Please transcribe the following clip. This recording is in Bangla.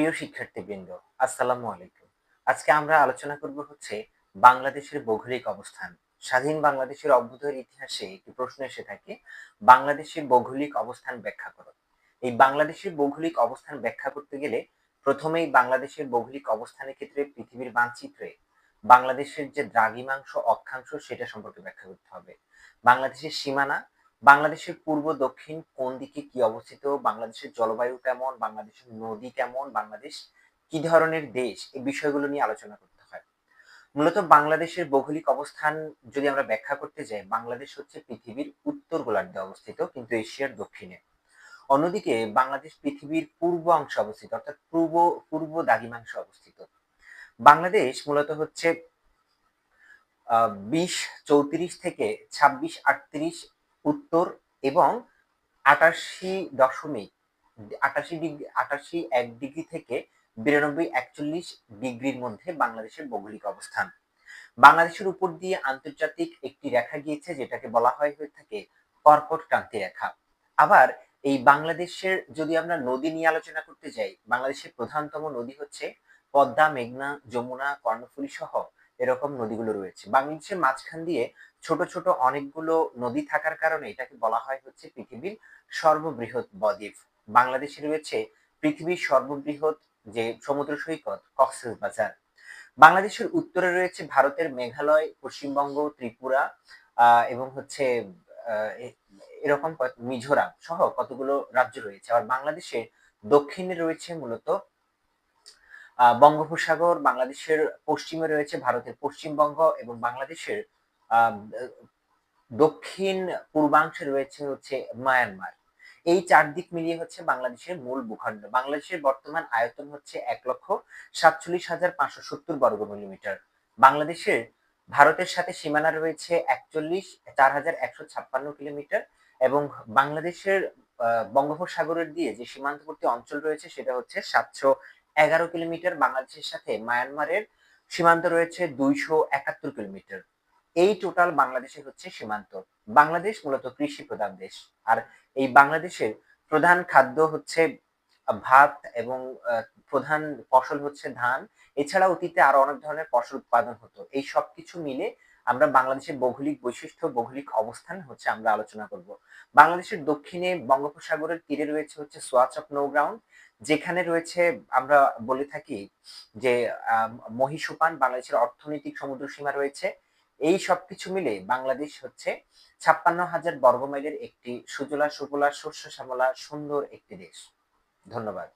প্রিয় শিক্ষার্থীবৃন্দ, আসসালামু আলাইকুম। আজকে আমরা আলোচনা করব হচ্ছে বাংলাদেশের ভৌগোলিক অবস্থান। স্বাধীন বাংলাদেশের অভ্যুদয়ের ইতিহাসে একটি প্রশ্ন এসে থাকে, বাংলাদেশের ভৌগোলিক অবস্থান ব্যাখ্যা করো। এই বাংলাদেশের ভৌগোলিক অবস্থান ব্যাখ্যা করতে গেলে প্রথমেই বাংলাদেশের ভৌগোলিক অবস্থানের ক্ষেত্রে পৃথিবীর মানচিত্রে বাংলাদেশের যে দ্রাঘিমাংশ অক্ষাংশ সেটা সম্পর্কে ব্যাখ্যা করতে হবে। বাংলাদেশের সীমানা বাংলাদেশের পূর্ব, দক্ষিণ কোন দিকে কি অবস্থিত? বাংলাদেশের জলবায়ু কেমন? বাংলাদেশের নদী কেমন? বাংলাদেশ কি ধরনের দেশ? এই বিষয়গুলো নিয়ে আলোচনা করতে হয়। মূলত বাংলাদেশের ভৌগোলিক অবস্থান যদি আমরা ব্যাখ্যা করতে যাই, বাংলাদেশ হচ্ছে পৃথিবীর উত্তর গোলার্ধে অবস্থিত, কিন্তু এশিয়ার দক্ষিণে। অন্যদিকে বাংলাদেশ পৃথিবীর পূর্ব অংশে অবস্থিত, অর্থাৎ পূর্ব পূর্ব দাগিমাংশে অবস্থিত। বাংলাদেশ মূলত হচ্ছে, আহ, বিশ চৌত্রিশ থেকে ছাব্বিশ আটত্রিশ উত্তর এবং আটাশি দশমিক, আটাশি ডিগ্রি, আটাশি এক ডিগ্রি থেকে বিরানব্বই একচল্লিশ ডিগ্রির মধ্যে বাংলাদেশের ভৌগোলিক অবস্থান। বাংলাদেশের উপর দিয়ে আন্তর্জাতিক একটি রেখা গিয়েছে, যেটাকে বলা হয়, হয়ে থাকে কর্কট ক্রান্তি রেখা। আবার এই বাংলাদেশের, যদি আমরা নদী নিয়ে আলোচনা করতে যাই, বাংলাদেশের প্রধানতম নদী হচ্ছে পদ্মা, মেঘনা, যমুনা, কর্ণফুলী সহ এরকম নদীগুলো রয়েছে। বাংলাদেশের মাঝখান দিয়ে ছোট ছোট অনেকগুলো নদী থাকার কারণে এটাকে বলা হয় হচ্ছে পৃথিবীর সর্ববৃহৎ বদ্বীপ। বাংলাদেশে রয়েছে পৃথিবীর সর্ববৃহৎ যে সমুদ্র সৈকত, কক্সেস বাজার। বাংলাদেশের উত্তরে রয়েছে ভারতের মেঘালয়, পশ্চিমবঙ্গ, ত্রিপুরা এবং হচ্ছে এরকম মিজোরাম সহ কতগুলো রাজ্য রয়েছে। আবার বাংলাদেশের দক্ষিণে রয়েছে মূলত বঙ্গোপসাগর, বাংলাদেশের পশ্চিমে রয়েছে ভারতের পশ্চিমবঙ্গ এবং বাংলাদেশের দক্ষিণ পূর্বাংশে রয়েছে হচ্ছে মায়ানমার। এই চার দিক মিলিয়ে হচ্ছে বাংলাদেশের মূল ভূখণ্ড। বাংলাদেশের বর্তমান আয়তন হচ্ছে এক লক্ষ সাতচল্লিশ হাজার পাঁচশো সত্তর বর্গ মিলিমিটার বাংলাদেশের, ভারতের সাথে সীমানা রয়েছে একচল্লিশ, চার হাজার একশো ছাপ্পান্ন কিলোমিটার এবং বাংলাদেশের বঙ্গোপসাগরের দিয়ে যে সীমান্তবর্তী অঞ্চল রয়েছে সেটা হচ্ছে সাতশো এগারো কিলোমিটার। বাংলাদেশের সাথে মায়ানমারের সীমান্ত রয়েছে দুইশো একাত্তর কিলোমিটার। এই টোটাল বাংলাদেশের হচ্ছে সীমান্ত। বাংলাদেশ মূলত কৃষি প্রধান দেশ। আর এই বাংলাদেশের প্রধান খাদ্য হচ্ছে ভাত এবং প্রধান ফসল হচ্ছে ধান। এছাড়া অতীতে আরও অনেক ধরনের ফসল উৎপাদন হতো। এই সব কিছু মিলে আমরা বাংলাদেশের ভৌগোলিক বৈশিষ্ট্য, ভৌগোলিক অবস্থান হচ্ছে আমরা আলোচনা করব। বাংলাদেশের দক্ষিণে বঙ্গোপসাগরের তীরে রয়েছে হচ্ছে সোয়াচক নৌগ্রাউন্ড যেখানে রয়েছে আমরা বলে থাকি যে মহিষুপান বাংলাদেশের অর্থনৈতিক সমুদ্র সীমা রয়েছে। এই সব কিছু মিলে বাংলাদেশ হচ্ছে ছাপ্পান্ন হাজার বর্গমাইলের একটি সুজলা সুফলা শস্য শ্যামলা সুন্দর একটি দেশ। ধন্যবাদ।